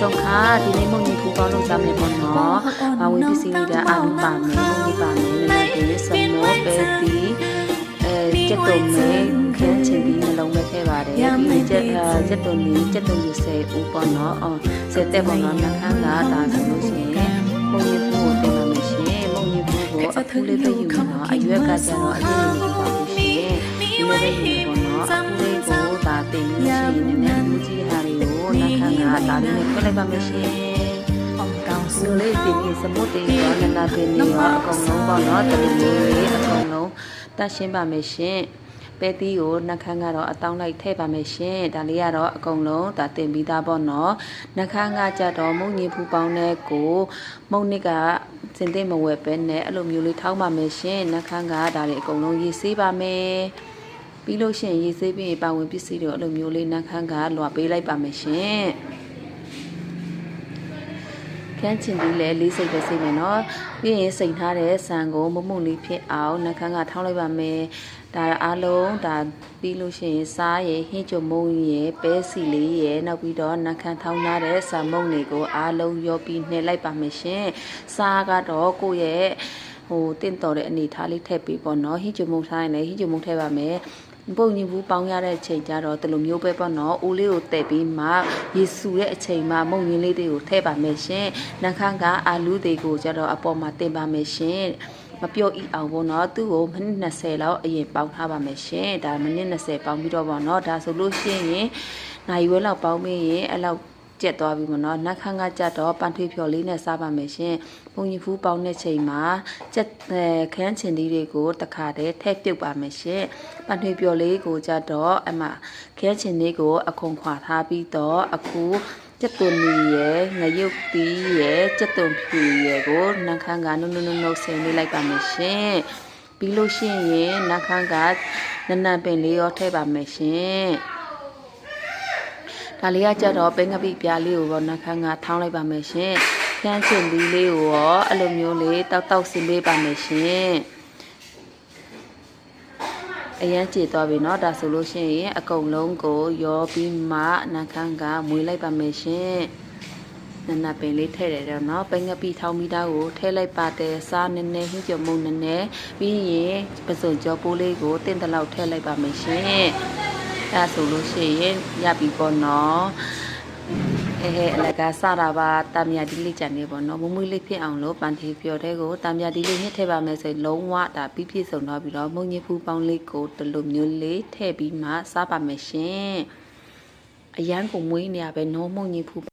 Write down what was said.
ဆုံးခါဒီနေ့မုံကြီးဖူပေါင်းလုပ်စားမယ်ပေါ့နော်။အဝေးပစ္စည်းတွေကအာလူပါမယ်မုံကြီးပါမယ်လည်းဒီစမောပဲတီအဲကျက်တုံမဲခန်းချင်ပြီးနှလုံးမဲ့ခဲ့ပါတယ်ဒီကျက်ကျက်တုံကြီးကျက်တုံကြီး10ဦးပေါ့နော်အော်10တက်ပေါ့နော်နှခမ်းကဒါဆိုလို့ရှိရင်မုံကြီးဖူကိုတင်ပါမယ်ရှင်မုံကြီးဖူကိုအခုလေးပဲယူနော်အရွက်ကကျတော့အရင်လေးပါလို့ရှိရင်ဒီလိုပဲယူပေါ့နော်အခုလေးကိုဒါတင်လို့ရှိရင်နည်းနည်းလူကြီးဟာတွေကိုနှခမ်းက ဒါလေးနဲ့ပြလိုက်ပါမယ်ရှင်လူလေးတင်ပြီးစမုတ်တွေရောနနာပင်တွေရောအကုန်လုံးပေါ့နော်တလူမျိုးတွေအကုန်လုံးတတ်ရှင်းပါမယ်ရှင်ပဲတီးကိုနှခမ်းကတော့အတောင်းလိုက်ထည့်ပါမယ်ရှင်ဒါလေးကတော့အကုန်လုံးဒါတင်ပြီးသားပေါ့နော်နှခမ်းကကြတော့မုံညင်ဖူပေါင်းတဲ့ကိုမုံနစ်ကစင်သိမဝဲပဲနဲ့အဲ့လိုမျိုးလေးထောင်းပါမယ်ရှင်နှခမ်းကဒါလေးအကုန်လုံးရေးဆေးပါမယ်ပြီးလို့ရှိရင်ရေးဆေးပြီးပါဝင်ပစ္စည်းတွေအဲ့လိုမျိုးလေးနှခမ်းကလွှပေးလိုက်ပါမယ်ရှင် ခန်းချင်ပြီးလဲလေးစိတ်ပဲစိတ်မယ်နော်ပြီးရင်စိတ်ထားတဲ့ဆန်ကိုမုံမုံလေးဖြစ်အောင်နှခမ်းကထောင်းလိုက်ပါမယ်ဒါအားလုံးဒါပြီးလို့ရှိရင်စားရယ်ဟင်းချုံမုံရယ်ပဲစီလေးရယ်နောက်ပြီးတော့နှခမ်းထောင်းထားတဲ့ဆန်မုံတွေကိုအားလုံးရောပြီးနှိပ်လိုက်ပါမယ်ရှင်စားကတော့ကိုယ့်ရဲ့ ဟိုတင့်တော်တဲ့အနေထားလေးထည့်ပေးပေါ့နော်ဟင်းချုံမုံထားရင်လည်းဟင်းချုံမုံထည့်ပါမယ်ပုံညင်ဘူးပေါင်းရတဲ့အချိန်ကျတော့ဒီလိုမျိုးပဲပေါ့နော်အိုးလေးကိုတည့်ပြီးမှရေဆူတဲ့အချိန်မှာမုံရင်းလေးတွေကိုထည့်ပါမယ်ရှင်နှခမ်းကအာလူးတွေကိုကျတော့အပေါ်မှာတင်ပါမယ်ရှင်မပြော့ဤအောင်ပေါ့နော်သူ့ကိုမိနစ်20လောက်အရင်ပေါင်းထားပါမယ်ရှင်ဒါမိနစ်20ပေါင်းပြီးတော့ပေါ့နော်ဒါဆိုလို့ရှိရင်နိုင်ရွယ်လောက်ပေါင်းပြီးရင်အဲ့လောက် ကျက်သွားပြီမနော်နှက်ခမ်းကကြတော့ပန်ထွေးဖြော်လေးနဲ့စားပါမယ်ရှင်။ပုံကြီးဖူးပေါင်းတဲ့ချိန်မှာကြက်အဲခန်းချင်လေးတွေကိုတခါတည်းထည့်ပြုတ်ပါမယ်ရှင်။ပန်ထွေးဖြော်လေးကိုကြတော့အမခန်းချင်လေးကိုအခုံခွာထားပြီးတော့အခုကျက်သွန်နီရယ်ငရုတ်တီးရယ်ကျက်သွန်ဖြူရယ်ကိုနှက်ခမ်းကနုနုနုနုဆင်လေးလိုက်ပါမယ်ရှင်။ပြီးလို့ရှိရင်နှက်ခမ်းကနနပင်လေးရောထည့်ပါမယ်ရှင်။ ဒါလေးကကြတော့ပဲငပိပြားလေးကိုပေါ့နှခမ်းကထောင်းလိုက်ပါမယ်ရှင်။ခန်းချင်လေးလေးကိုရောအဲ့လိုမျိုးလေးတောက်တောက်ဆင်းပေးပါမယ်ရှင်။အရန်ကြည်သွားပြီเนาะဒါဆိုလို့ရှိရင်အကုန်လုံးကိုရောပြီးမှနှခမ်းကမွေးလိုက်ပါမယ်ရှင်။နနပင်လေးထည့်တယ်တော့เนาะပဲငပိထောင်းမိသားကိုထည့်လိုက်ပါတယ်စားနည်းနည်းဟင်းကြုံမုံနည်းနည်းပြီးရင်ပစုံကြောပိုးလေးကိုတင့်တလောက်ထည့်လိုက်ပါမယ်ရှင်။ အဲဆိုလို့ရှိရင်ရပြီပေါ့နော်အဲဟဲ့အလကစတာပါတာမြာဒီလေးကြံနေပေါ့နော်မမွေးလေးဖြစ်အောင်လို့ပန်တီပြော်တဲ့ကိုတာမြာဒီလေးညှစ်ထည့်ပါမယ်ဆိုရင်လုံးဝဒါပြီးပြည့်စုံတော့ပြီးတော့မုံညစ်ဖူးပေါင်းလေးကိုတလူမျိုးလေးထည့်ပြီးမှစားပါမယ်ရှင်အရန်ကိုမွေးနေရပဲနော်မုံညစ်ဖူး